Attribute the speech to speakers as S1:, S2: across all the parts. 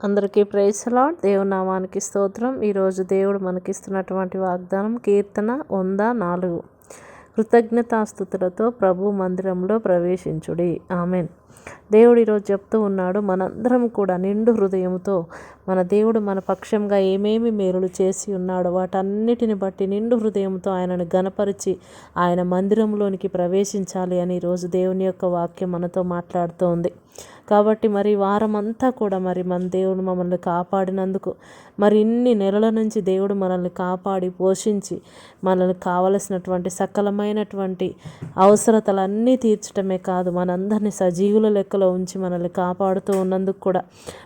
S1: అందరికీ price lord దేవుని నామానికి స్తోత్రం. ఈరోజు దేవుడు మనకిస్తున్నటువంటి వాగ్దానం కీర్తన వంద నాలుగు. కృతజ్ఞతాస్థుతులతో ప్రభు మందిరంలో ప్రవేశించుడి. ఆమెన్. దేవుడు ఈరోజు చెప్తూ ఉన్నాడు మనందరం కూడా నిండు హృదయంతో మన దేవుడు మన పక్షంగా ఏమేమి మేలులు చేసి ఉన్నాడో వాటన్నిటిని బట్టి నిండు హృదయంతో ఆయనను గనపరిచి ఆయన మందిరంలోనికి ప్రవేశించాలి అని ఈరోజు దేవుని యొక్క వాక్యం మనతో మాట్లాడుతోంది. కాబట్టి మరి వారమంతా కూడా మరి మన దేవుడు మమ్మల్ని కాపాడినందుకు మరి ఇన్ని నెలల నుంచి దేవుడు మనల్ని కాపాడి పోషించి మనల్ని కావలసినటువంటి సకలమైనటువంటి అవసరతలన్నీ తీర్చడమే కాదు మనందరినీ సజీవుల లెక్కలో ఉంచి మనల్ని కాపాడుతూ ఉన్నందుకు కూడా.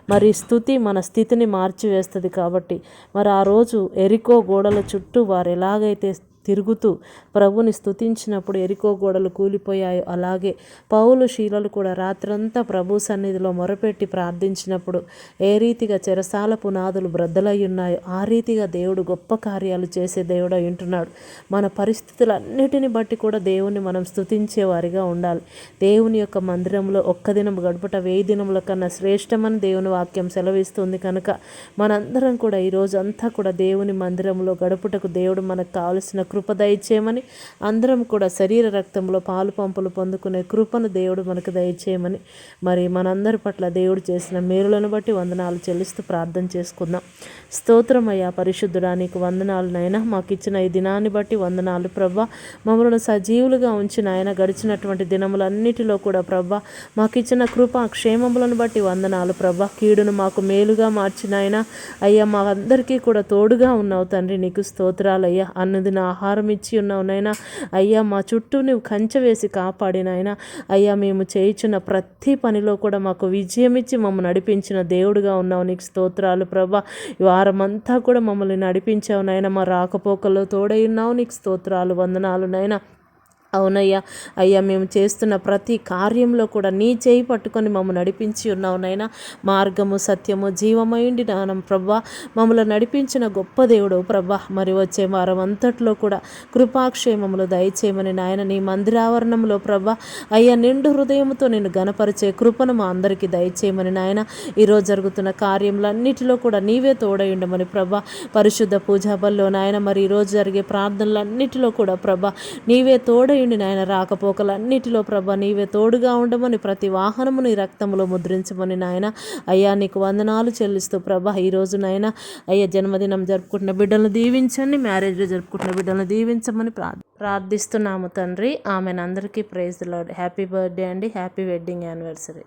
S1: మరి స్థుతి మన స్థితిని మార్చివేస్తుంది కాబట్టి మరి ఆ రోజు ఎరికో గోడల చుట్టూ వారు ఎలాగైతే తిరుగుతూ ప్రభుని స్థుతించినప్పుడు ఎరికో గోడలు కూలిపోయాయో. అలాగే పౌలు శీలలు కూడా రాత్రంతా ప్రభు సన్నిధిలో మొరపెట్టి ప్రార్థించినప్పుడు ఏ రీతిగా చెరసాల పునాదులు బ్రద్దలై ఉన్నాయో ఆ రీతిగా దేవుడు గొప్ప కార్యాలు చేసే దేవుడు ఉంటున్నాడు. మన పరిస్థితులన్నిటిని బట్టి కూడా దేవుణ్ణి మనం స్థుతించే వారిగా ఉండాలి. దేవుని యొక్క మందిరంలో ఒక్క దినం గడుపుట వెయ్యి దినముల కన్నా శ్రేష్టమని దేవుని వాక్యం సెలవిస్తుంది కనుక మనందరం కూడా ఈరోజు అంతా కూడా దేవుని మందిరంలో గడుపుటకు దేవుడు మనకు కావలసిన కృప దయచేయమని అందరం కూడా శరీర రక్తంలో పాలు పంపులు పొందుకునే కృపను దేవుడు మనకు దయచేయమని మరి మనందరి పట్ల దేవుడు చేసిన మేలులను బట్టి వందనాలు చెల్లిస్తూ ప్రార్థన చేసుకుందాం. స్తోత్రమయ్యా పరిశుద్ధుడా నీకు వందనాలు నైనా మాకు ఇచ్చిన ఈ దినాన్ని బట్టి వందనాలు ప్రభా. మమ్మల్ని సజీవులుగా ఉంచిన ఆయన గడిచినటువంటి దినములన్నిటిలో కూడా ప్రభా మాకు ఇచ్చిన కృప క్షేమములను బట్టి వందనాలు ప్రభా. కీడును మాకు మేలుగా మార్చిన ఆయన అయ్యా మా అందరికీ కూడా తోడుగా ఉన్నావు తండ్రి నీకు స్తోత్రాలయ్యా. అన్నది నా ఆహారం ఇచ్చి ఉన్నావు నాయన. అయ్యా మా చుట్టూ నువ్వు కంచె వేసి కాపాడినాయన అయ్యా మేము చేయించిన ప్రతి పనిలో కూడా మాకు విజయం ఇచ్చి మమ్మల్ని నడిపించిన దేవుడుగా ఉన్నావు. నీకు స్తోత్రాలు ప్రభా. వారమంతా కూడా మమ్మల్ని నడిపించావు నాయన. మా రాకపోకల్లో తోడై ఉన్నావు. నీకు స్తోత్రాలు వందనాలు నాయన. అవునయ్యా. అయ్యా మేము చేస్తున్న ప్రతి కార్యంలో కూడా నీ చేయి పట్టుకొని మమ్మల్ని నడిపించి ఉన్నావు నాయన. మార్గము సత్యము జీవమైండి నానం ప్రభా. మమ్మల్ని నడిపించిన గొప్ప దేవుడు ప్రభా. మరి వచ్చే వారం అంతట్లో కూడా కృపాక్షేమములు దయచేయమని నాయన నీ మందిరావరణంలో ప్రభా. అయ్యా నిండు హృదయంతో నేను గనపరిచే కృపను మా అందరికీ దయచేయమని నాయన. ఈరోజు జరుగుతున్న కార్యములన్నిటిలో కూడా నీవే తోడయుండమని ప్రభా. పరిశుద్ధ పూజాబల్లో నాయన మరి ఈరోజు జరిగే ప్రార్థనలన్నిటిలో కూడా ప్రభా. నీవే తోడై ఉండి నాయన రాకపోకలన్నిటిలో ప్రభ నీవే తోడుగా ఉండమని ప్రతి వాహనము నీ రక్తములో ముద్రించమని నాయన. అయ్యా నీకు వందనాలు చెల్లిస్తూ ప్రభ ఈరోజు నాయన అయ్యా జన్మదినం జరుపుకుంటున్న బిడ్డలను దీవించండి మ్యారేజ్లో జరుపుకుంటున్న బిడ్డలను దీవించమని ప్రార్థిస్తున్నాము తండ్రి. ఆమెను. అందరికీ ప్రైజ్ లాడ్ హ్యాపీ బర్త్డే అండి. Happy wedding anniversary